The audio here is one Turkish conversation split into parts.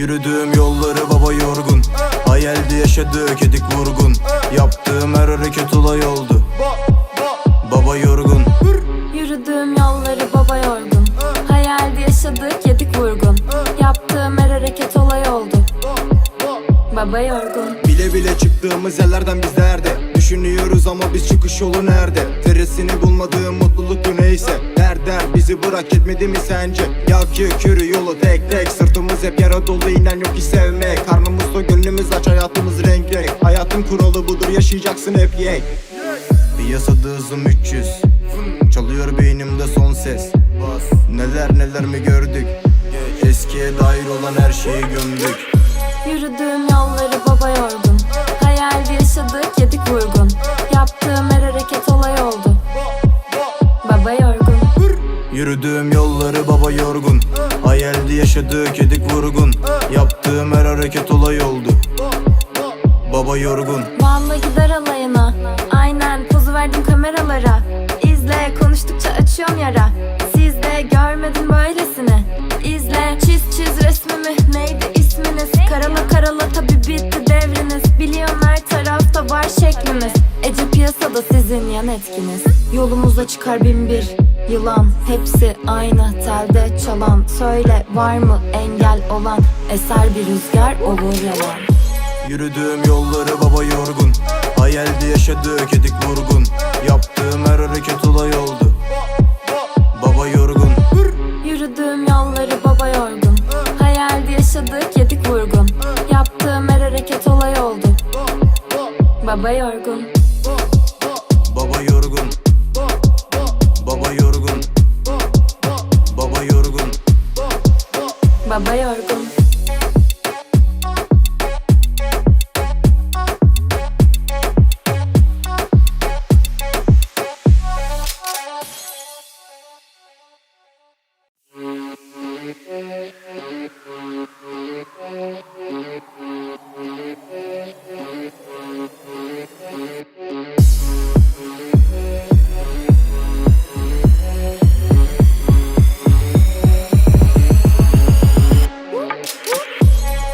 Yürüdüğüm yolları baba yorgun. Hayaldi yaşadığı kedik vurgun. Yaptığım her hareket olay oldu. Baba yorgun. Yürüdüğüm yolları baba yorgun. Hayalde yaşadık yedik vurgun. Yaptığım her hareket olay oldu. Baba yorgun. Bile bile çıktığımız yerlerden biz nerede Düşünüyoruz ama biz çıkış yolu nerede? Teresini bulmadığım mutluluk bu neyse. Der der bizi bırak etmedi mi sence? Yak yükürü yolu tek tek. Sırtımız hep yara dolu inen yok ki sevmek. Karnımız da gönlümüz aç hayatımız renk renk Hayatın kuralı budur yaşayacaksın hep yek. Piyasada hızım 300 Çalıyor beynimde son ses. Neler neler mi gördük? Eskiye dair olan her şeyi gömdük. Yürüdüğüm yolları baba yorgun Hayalde yaşadık yedik vurgun Yürüdüğüm yolları baba yorgun. Hayaldi yaşadığı kedik vurgun. Yaptığım her hareket olay oldu. Baba yorgun. Valla gider alayına. Aynen pozu verdim kameralara. İzle konuştukça açıyorum yara. Siz de görmedin böylesini İzle çiz çiz resmimi. Neydi isminiz? Karala karala tabi bitti devriniz. Biliyorum her tarafta var şeklimiz Ece piyasada sizin yan etkiniz. Yolumuza çıkar bin bir Yılan hepsi aynı telde çalan. Söyle var mı engel olan? Eser bir rüzgar olur yalan. Yürüdüğüm yolları baba yorgun. Hayaldi yaşadığı kedik vurgun. Yaptığım her hareket olay oldu. Baba yorgun. Yürüdüğüm yolları baba yorgun. Hayalde yaşadık yedik vurgun. Yaptığım her hareket olay oldu. Baba yorgun. Baba yorgun Baba yorgun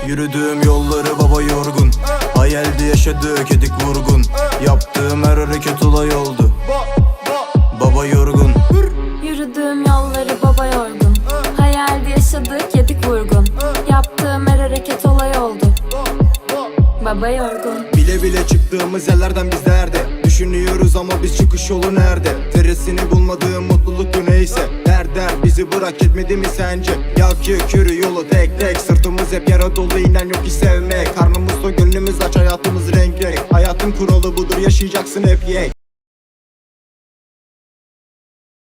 Yürüdüğüm yolları baba yorgun. Hayaldi yaşadığı kedik vurgun. Yaptığım her hareket olay oldu. Baba yorgun. Yürüdüğüm yolları baba yorgun. Hayalde yaşadık yedik vurgun. Yaptığım her hareket olay oldu. Baba yorgun. Bile bile çıktığımız yerlerden biz nerede Düşünüyoruz ama biz çıkış yolu nerede? Teresini bulmadığım mutluluk bu neyse Der der bizi bırak etmedi mi sence? Yak yükürü yolu tek tek. Sırtımız hep yara dolu inen yok ki sevmek. Karnımız da gönlümüz aç hayatımız renk renk. Hayatın kuralı budur yaşayacaksın hep yek